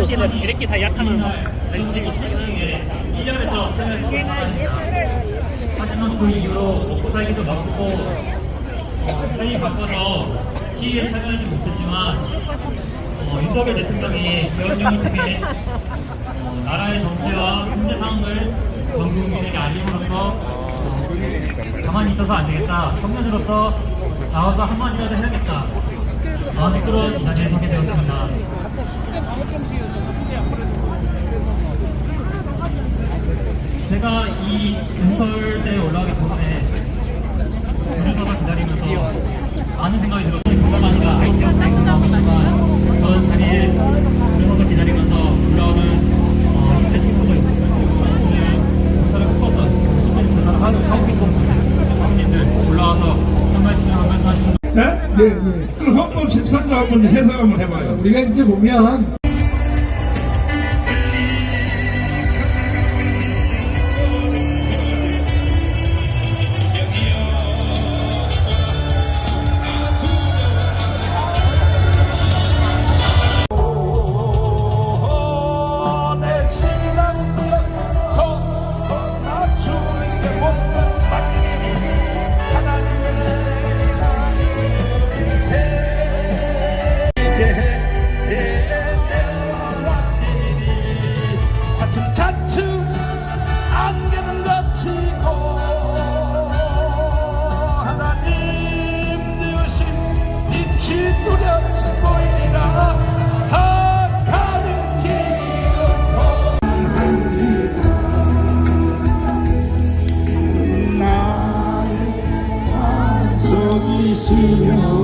표시는 이렇게 다 약하면 대통령 출시에 1년에서. 하지만 그 이후로 먹고 살기도 바쁘고 어, 삶이 바빠서 시위에 참여하지 못했지만 어, 윤석열 대통령이 계엄령을 통해 어, 나라의 정체와 현재 상황을 전 국민에게 알림으로써 어, 가만히 있어서 안 되겠다. 청년으로서 나와서 한마디라도 해야겠다. 마음이 끌어온 이 자리에 서게 되었습니다. 제가 이 연설대에 올라가기 전에 줄을 서서 기다리면서 많은 생각이 들었어요. 네? 예, 예. 그 헌법 13조 한번 해석 한번 해봐요. 우리가 이제 보면 you.